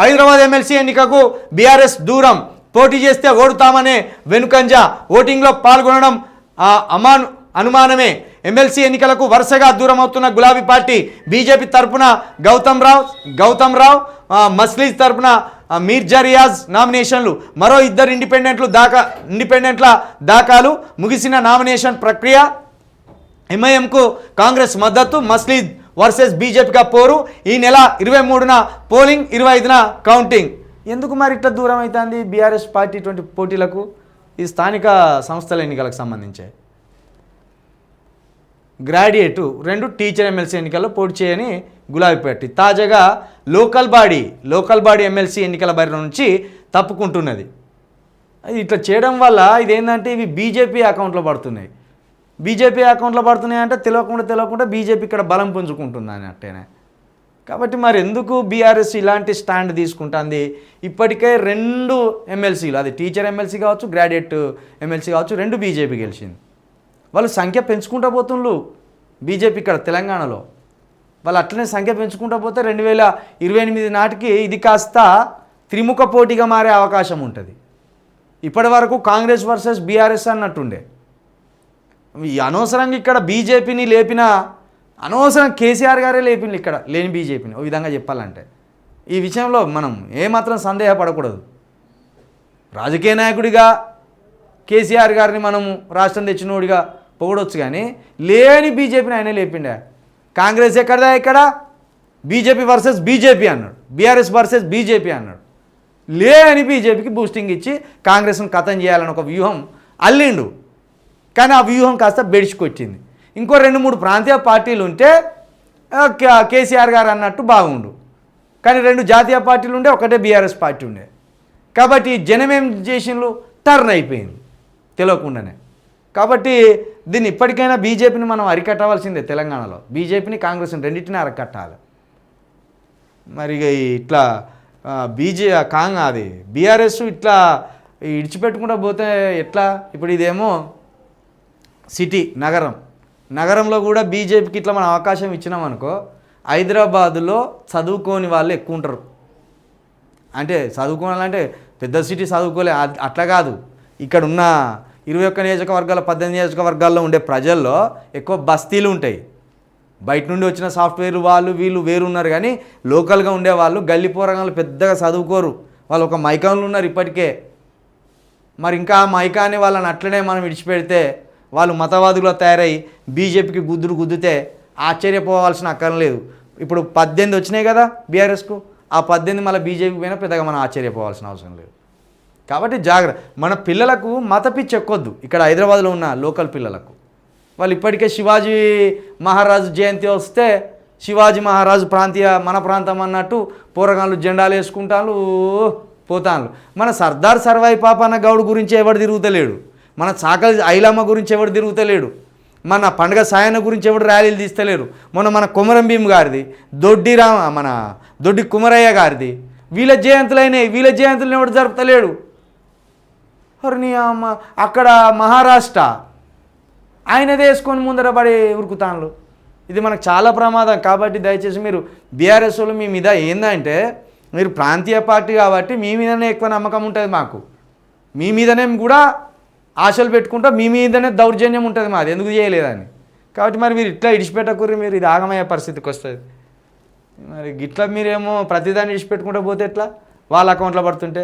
Hyderabad MLC ఎన్నికకు BRS దూరం. పోటీ చేస్తే ఓడుతామనే వెనుకంజ ఓటింగ్లో పాల్గొనడం అమాను అనుమానమే. ఎమ్మెల్సీ ఎన్నికలకు వరుసగా దూరమవుతున్న గులాబీ పార్టీ బీజేపీ తరపున గౌతమ్ రావు గౌతమ్ రావు మస్లీజ్ తరపున మీర్జా రియాజ్ నామినేషన్లు మరో ఇద్దరు ఇండిపెండెంట్లు దాకా ఇండిపెండెంట్ల దాఖలు ముగిసిన నామినేషన్ ప్రక్రియ. ఎంఐఎంకు కాంగ్రెస్ మద్దతు మస్లీద్ వర్సెస్ బీజేపీగా పోరు. ఈ నెల ఇరవై మూడున పోలింగ్ ఇరవై ఐదున కౌంటింగ్. ఎందుకు మరి ఇట్లా దూరం అవుతుంది బీఆర్ఎస్ పార్టీ ఇటువంటి పోటీలకు? ఈ స్థానిక సంస్థల ఎన్నికలకు సంబంధించి. గ్రాడ్యుయేటు రెండు టీచర్ ఎమ్మెల్సీ ఎన్నికల్లో పోటీ చేయని గులాబీపేటి తాజాగా local body local body MLC ఎన్నికల బరి నుంచి తప్పుకుంటున్నది. ఇట్లా చేయడం వల్ల ఇదేంటంటే ఇవి బీజేపీ అకౌంట్లో పడుతున్నాయి. బీజేపీ అకౌంట్లో పడుతున్నాయంటే తెలియకుండా తెలియకుండా బీజేపీ ఇక్కడ బలం పుంజుకుంటుంది అని అట్టేనే. కాబట్టి మరి ఎందుకు బీఆర్ఎస్ ఇలాంటి స్టాండ్ తీసుకుంటుంది? ఇప్పటికే రెండు ఎమ్మెల్సీలు అది టీచర్ ఎమ్మెల్సీ కావచ్చు గ్రాడ్యుయేట్ ఎమ్మెల్సీ కావచ్చు రెండు బీజేపీ గెలిచింది. వాళ్ళు సంఖ్య పెంచుకుంటూ పోతుండ్రు బీజేపీ ఇక్కడ తెలంగాణలో. వాళ్ళు అట్లనే సంఖ్య పెంచుకుంటూ పోతే రెండు వేల ఇరవై ఎనిమిది నాటికి ఇది కాస్త త్రిముఖ పోటీగా మారే అవకాశం ఉంటుంది. ఇప్పటి వరకు కాంగ్రెస్ వర్సెస్ బీఆర్ఎస్ అన్నట్టుండే. అనవసరంగా ఇక్కడ బీజేపీని లేపిన అనవసరం కేసీఆర్ గారే లేపింది ఇక్కడ లేని బీజేపీని. ఓ విధంగా చెప్పాలంటే. ఈ విషయంలో మనం ఏమాత్రం సందేహపడకూడదు. రాజకీయ నాయకుడిగా కేసీఆర్ గారిని మనము రాష్ట్రం తెచ్చినోడిగా పొగడొచ్చు కానీ లేని బీజేపీని ఆయనే లేపిండే? కాంగ్రెస్ ఎక్కడదా ఇక్కడ? బీజేపీ వర్సెస్ బీజేపీ అన్నాడు. బీఆర్ఎస్ వర్సెస్ బీజేపీ అన్నాడు. లేని బీజేపీకి బూస్టింగ్ ఇచ్చి కాంగ్రెస్ను కథం చేయాలని ఒక వ్యూహం అల్లిండు. కానీ ఆ వ్యూహం కాస్త బెడిచికొచ్చింది. ఇంకో రెండు మూడు ప్రాంతీయ పార్టీలు ఉంటే కేసీఆర్ గారు అన్నట్టు బాగుండు. కానీ రెండు జాతీయ పార్టీలు ఉండే ఒకటే బీఆర్ఎస్ పార్టీ ఉండే. కాబట్టి జనం ఏం చేసిండ్రు? టర్న్ అయిపోయింది తెలియకుండానే కాబట్టి దీన్ని ఇప్పటికైనా బీజేపీని మనం అరికట్టవలసిందే తెలంగాణలో. బీజేపీని కాంగ్రెస్ని రెండింటిని అరికట్టాలి. మరి ఇట్లా బీజే కాంగ్ అది. బీఆర్ఎస్ ఇట్లా ఇడిచిపెట్టుకుంటూ పోతే ఎట్లా? ఇప్పుడు ఇదేమో సిటీ నగరం. నగరంలో కూడా బీజేపీకి ఇట్లా మనం అవకాశం ఇచ్చినాం అనుకో హైదరాబాదులో చదువుకోని వాళ్ళు ఎక్కువ ఉంటారు. అంటే చదువుకోవాలంటే పెద్ద సిటీ చదువుకోలే అట్లా కాదు. ఇక్కడ ఉన్న ఇరవై ఒక్క నియోజకవర్గాల పద్దెనిమిది నియోజకవర్గాల్లో ఉండే ప్రజల్లో ఎక్కువ బస్తీలు ఉంటాయి. బయట నుండి వచ్చిన సాఫ్ట్వేర్ వాళ్ళు వీళ్ళు వేరు ఉన్నారు కానీ లోకల్గా ఉండే వాళ్ళు గల్లి పోరగాళ్ళు పెద్దగా చదువుకోరు. వాళ్ళు ఒక మైకంలో ఉన్నారు ఇప్పటికే. మరి ఇంకా ఆ మైకాన్ని వాళ్ళని అట్లనే మనం విడిచిపెడితే వాళ్ళు మతవాదులుగా తయారై బీజేపీకి గుద్దులు గుద్దితే ఆశ్చర్యపోవాల్సిన అక్కరం లేదు. ఇప్పుడు పద్దెనిమిది వచ్చినాయి కదా బీఆర్ఎస్కు. ఆ పద్దెనిమిది మళ్ళీ బీజేపీ పోయినా పెద్దగా మనం ఆశ్చర్యపోవాల్సిన అవసరం లేదు. కాబట్టి జాగ్రత్త. మన పిల్లలకు మత పిచ్చి ఎక్కొద్దు ఇక్కడ హైదరాబాద్లో ఉన్న లోకల్ పిల్లలకు. వాళ్ళు ఇప్పటికే శివాజీ మహారాజు జయంతి వస్తే శివాజీ మహారాజు ప్రాంతీయ మన ప్రాంతం అన్నట్టు పూరగాళ్ళు జెండాలు వేసుకుంటాను పోతాను మన సర్దార్ సర్వాయి పాపన్న గౌడ్ గురించి ఎవడు తిరుగుతలేడు? మన చాకలి ఐలమ్మ గురించి ఎవడు తిరుగుతలేడు? మన పండగ సాయన్న గురించి ఎవడు ర్యాలీలు తీస్తలేరు? మొన్న మన కుమరం భీమ్ గారిది దొడ్డి రామ మన దొడ్డి కుమరయ్య గారిది వీళ్ళ జయంతులైనవి వీళ్ళ జయంతులను ఎవడు జరుపుతలేడు? హరిని అమ్మ అక్కడ మహారాష్ట్ర. ఆయనదే వేసుకొని ముందర పడి ఉరుకుతాన్లు ఇది మనకు చాలా ప్రమాదం. కాబట్టి దయచేసి మీరు బీఆర్ఎస్ వాళ్ళు మీ మీద ఏందంటే మీరు ప్రాంతీయ పార్టీ కాబట్టి మీ మీదనే ఎక్కువ నమ్మకం ఉంటుంది మాకు. మీ మీదనే కూడా ఆశలు పెట్టుకుంటా మీ మీదనే దౌర్జన్యం ఉంటుంది మాది ఎందుకు చేయలేదని. కాబట్టి మరి మీరు ఇట్లా ఇడిచిపెట్టకూరి మీరు ఇది ఆగమయ్యే పరిస్థితికి వస్తుంది. మరి గిట్లా మీరేమో ప్రతిదాన్ని ఇడిచిపెట్టుకుంటూ పోతే ఎట్లా? వాళ్ళ అకౌంట్లో పడుతుంటే.